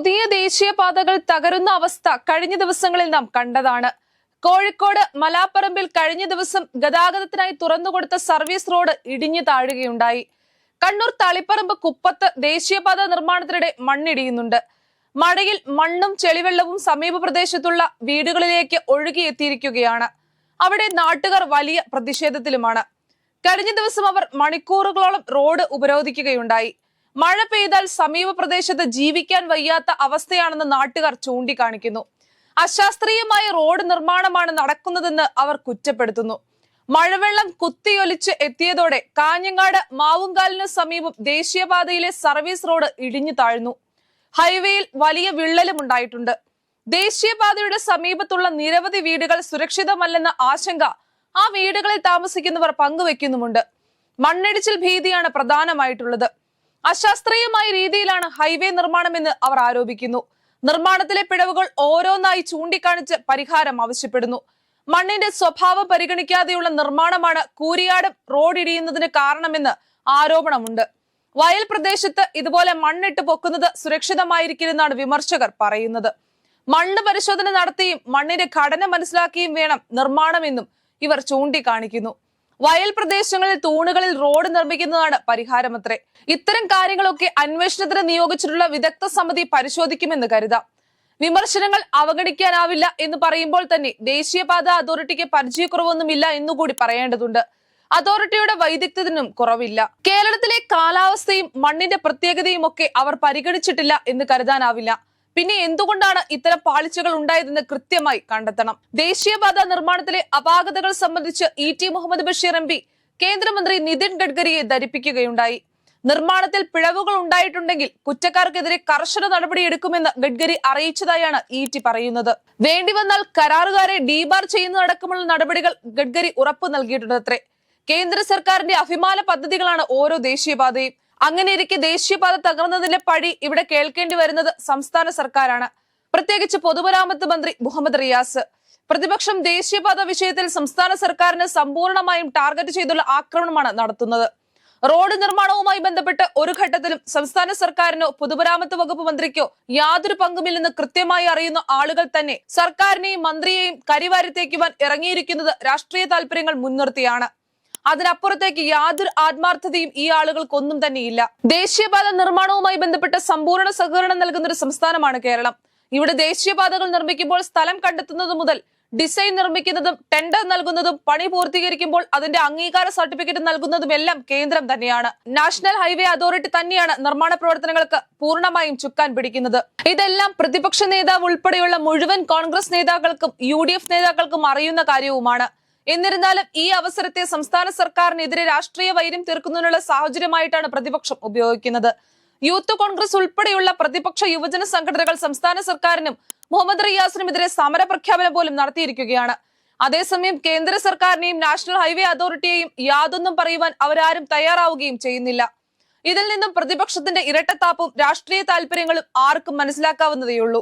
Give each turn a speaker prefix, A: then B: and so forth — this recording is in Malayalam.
A: പുതിയ ദേശീയപാതകൾ തകരുന്ന അവസ്ഥ കഴിഞ്ഞ ദിവസങ്ങളിൽ നാം കണ്ടതാണ്. കോഴിക്കോട് മലാപ്പറമ്പിൽ കഴിഞ്ഞ ദിവസം ഗതാഗതത്തിനായി തുറന്നുകൊടുത്ത സർവീസ് റോഡ് ഇടിഞ്ഞു താഴുകയുണ്ടായി. കണ്ണൂർ തളിപ്പറമ്പ് കുപ്പത്ത് ദേശീയപാത നിർമ്മാണത്തിനിടെ മണ്ണിടിയുന്നുണ്ട്. മഴയിൽ മണ്ണും ചെളിവെള്ളവും സമീപ പ്രദേശത്തുള്ള വീടുകളിലേക്ക് ഒഴുകിയെത്തിയിരിക്കുകയാണ്. അവിടെ നാട്ടുകാർ വലിയ പ്രതിഷേധത്തിലുമാണ്. കഴിഞ്ഞ ദിവസം അവർ മണിക്കൂറുകളോളം റോഡ് ഉപരോധിക്കുകയുണ്ടായി. മഴ പെയ്താൽ സമീപ പ്രദേശത്ത് ജീവിക്കാൻ വയ്യാത്ത അവസ്ഥയാണെന്ന് നാട്ടുകാർ ചൂണ്ടിക്കാണിക്കുന്നു. അശാസ്ത്രീയമായ റോഡ് നിർമ്മാണമാണ് നടക്കുന്നതെന്ന് അവർ കുറ്റപ്പെടുത്തുന്നു. മഴവെള്ളം കുത്തിയൊലിച്ച് എത്തിയതോടെ കാഞ്ഞങ്ങാട് മാവുങ്കാലിന് സമീപം ദേശീയപാതയിലെ സർവീസ് റോഡ് ഇടിഞ്ഞു താഴ്ന്നു. ഹൈവേയിൽ വലിയ വിള്ളലും ഉണ്ടായിട്ടുണ്ട്. ദേശീയപാതയുടെ സമീപത്തുള്ള നിരവധി വീടുകൾ സുരക്ഷിതമല്ലെന്ന ആശങ്ക ആ വീടുകളിൽ താമസിക്കുന്നവർ പങ്കുവെക്കുന്നുമുണ്ട്. മണ്ണിടിച്ചിൽ ഭീതിയാണ് പ്രധാനമായിട്ടുള്ളത്. അശാസ്ത്രീയമായ രീതിയിലാണ് ഹൈവേ നിർമ്മാണമെന്ന് അവർ ആരോപിക്കുന്നു. നിർമ്മാണത്തിലെ പിഴവുകൾ ഓരോന്നായി ചൂണ്ടിക്കാണിച്ച് പരിഹാരം ആവശ്യപ്പെടുന്നു. മണ്ണിന്റെ സ്വഭാവം പരിഗണിക്കാതെയുള്ള നിർമ്മാണമാണ് കൂരിയാട് റോഡ് ഇടിയുന്നതിന് കാരണമെന്ന് ആരോപണമുണ്ട്. വയൽ പ്രദേശത്ത് ഇതുപോലെ മണ്ണിട്ട് പൊക്കുന്നത് സുരക്ഷിതമായിരിക്കില്ലെന്നാണ് വിമർശകർ പറയുന്നത്. മണ്ണ് പരിശോധന നടത്തിയും മണ്ണിന്റെ ഘടന മനസ്സിലാക്കിയും വേണം നിർമ്മാണമെന്നും ഇവർ ചൂണ്ടിക്കാണിക്കുന്നു. വയൽ പ്രദേശങ്ങളിൽ തൂണുകളിൽ റോഡ് നിർമ്മിക്കുന്നതാണ് പരിഹാരമത്രേ. ഇത്തരം കാര്യങ്ങളൊക്കെ അന്വേഷണത്തിന് നിയോഗിച്ചിട്ടുള്ള വിദഗ്ധ സമിതി പരിശോധിക്കുമെന്ന് കരുതാം. വിമർശനങ്ങൾ അവഗണിക്കാനാവില്ല എന്ന് പറയുമ്പോൾ തന്നെ ദേശീയപാത അതോറിറ്റിക്ക് പരിചയക്കുറവൊന്നുമില്ല എന്നുകൂടി പറയേണ്ടതുണ്ട്. അതോറിറ്റിയുടെ വൈദഗ്ധ്യത്തിനും കുറവില്ല. കേരളത്തിലെ കാലാവസ്ഥയും മണ്ണിന്റെ പ്രത്യേകതയും ഒക്കെ അവർ പരിഗണിച്ചിട്ടില്ല എന്ന് കരുതാനാവില്ല. പിന്നെ എന്തുകൊണ്ടാണ് ഇത്തരം പാളിച്ചകൾ ഉണ്ടായതെന്ന് കൃത്യമായി കണ്ടെത്തണം? ദേശീയപാത നിർമ്മാണത്തിലെ അപാകതകൾ സംബന്ധിച്ച് E T Muhammad Basheer M P കേന്ദ്രമന്ത്രി നിതിൻ ഗഡ്കരിയെ ധരിപ്പിക്കുകയുണ്ടായി. നിർമ്മാണത്തിൽ പിഴവുകൾ ഉണ്ടായിട്ടുണ്ടെങ്കിൽ കുറ്റക്കാർക്കെതിരെ കർശന നടപടിയെടുക്കുമെന്ന് ഗഡ്കരി അറിയിച്ചതായാണ് ഇ ടി പറയുന്നത്. വേണ്ടി വന്നാൽ കരാറുകാരെ ഡീബാർ ചെയ്യുന്നതടക്കമുള്ള നടപടികൾ ഗഡ്കരി ഉറപ്പു നൽകിയിട്ടുണ്ടത്രേ. കേന്ദ്ര സർക്കാരിന്റെ അഭിമാന പദ്ധതികളാണ് ഓരോ ദേശീയപാതയും. അങ്ങനെ ഇരിക്കെ ദേശീയപാത തകർന്നതിന്റെ പഴി ഇവിടെ കേൾക്കേണ്ടി വരുന്നത് സംസ്ഥാന സർക്കാരാണ്. പ്രത്യേകിച്ച് പൊതുമരാമത്ത് മന്ത്രി മുഹമ്മദ് റിയാസ്. പ്രതിപക്ഷം ദേശീയപാത വിഷയത്തിൽ സംസ്ഥാന സർക്കാരിന് സമ്പൂർണമായും ടാർഗറ്റ് ചെയ്തുള്ള ആക്രമണമാണ് നടത്തുന്നത്. റോഡ് നിർമ്മാണവുമായി ബന്ധപ്പെട്ട് ഒരു ഘട്ടത്തിലും സംസ്ഥാന സർക്കാരിനോ പൊതുമരാമത്ത് വകുപ്പ് മന്ത്രിക്കോ യാതൊരു പങ്കുമില്ലെന്ന് കൃത്യമായി അറിയുന്ന ആളുകൾ തന്നെ സർക്കാരിനെയും മന്ത്രിയെയും കരിവാരിത്തേക്കുവാൻ ഇറങ്ങിയിരിക്കുന്നത് രാഷ്ട്രീയ താല്പര്യങ്ങൾ മുൻനിർത്തിയാണ്. അതിനപ്പുറത്തേക്ക് യാതൊരു ആത്മാർത്ഥതയും ഈ ആളുകൾക്കൊന്നും തന്നെയില്ല. ദേശീയപാത നിർമ്മാണവുമായി ബന്ധപ്പെട്ട് സമ്പൂർണ സഹകരണം നൽകുന്ന ഒരു സംസ്ഥാനമാണ് കേരളം. ഇവിടെ ദേശീയപാതകൾ നിർമ്മിക്കുമ്പോൾ സ്ഥലം കണ്ടെത്തുന്നത് മുതൽ ഡിസൈൻ നിർമ്മിക്കുന്നതും ടെൻഡർ നൽകുന്നതും പണി പൂർത്തീകരിക്കുമ്പോൾ അതിന്റെ അംഗീകാര സർട്ടിഫിക്കറ്റ് നൽകുന്നതും എല്ലാം കേന്ദ്രം തന്നെയാണ്. നാഷണൽ ഹൈവേ അതോറിറ്റി തന്നെയാണ് നിർമ്മാണ പ്രവർത്തനങ്ങൾക്ക് പൂർണമായും ചുക്കാൻ പിടിക്കുന്നത്. ഇതെല്ലാം പ്രതിപക്ഷ നേതാവ് ഉൾപ്പെടെയുള്ള മുഴുവൻ കോൺഗ്രസ് നേതാക്കൾക്കും യു നേതാക്കൾക്കും അറിയുന്ന കാര്യവുമാണ്. എന്നിരുന്നാലും ഈ അവസരത്തെ സംസ്ഥാന സർക്കാരിനെതിരെ രാഷ്ട്രീയ വൈര്യം തീർക്കുന്നതിനുള്ള സാഹചര്യമായിട്ടാണ് പ്രതിപക്ഷം ഉപയോഗിക്കുന്നത്. യൂത്ത് കോൺഗ്രസ് ഉൾപ്പെടെയുള്ള പ്രതിപക്ഷ യുവജന സംഘടനകൾ സംസ്ഥാന സർക്കാരിനും മുഹമ്മദ് റിയാസിനുമെതിരെ സമര പ്രഖ്യാപനം പോലും നടത്തിയിരിക്കുകയാണ്. അതേസമയം കേന്ദ്ര സർക്കാരിനെയും നാഷണൽ ഹൈവേ അതോറിറ്റിയെയും യാതൊന്നും പറയുവാൻ അവരാരും തയ്യാറാവുകയും ചെയ്യുന്നില്ല. ഇതിൽ നിന്നും പ്രതിപക്ഷത്തിന്റെ ഇരട്ടത്താപ്പും രാഷ്ട്രീയ താല്പര്യങ്ങളും ആർക്കും മനസ്സിലാക്കാവുന്നതേയുള്ളൂ.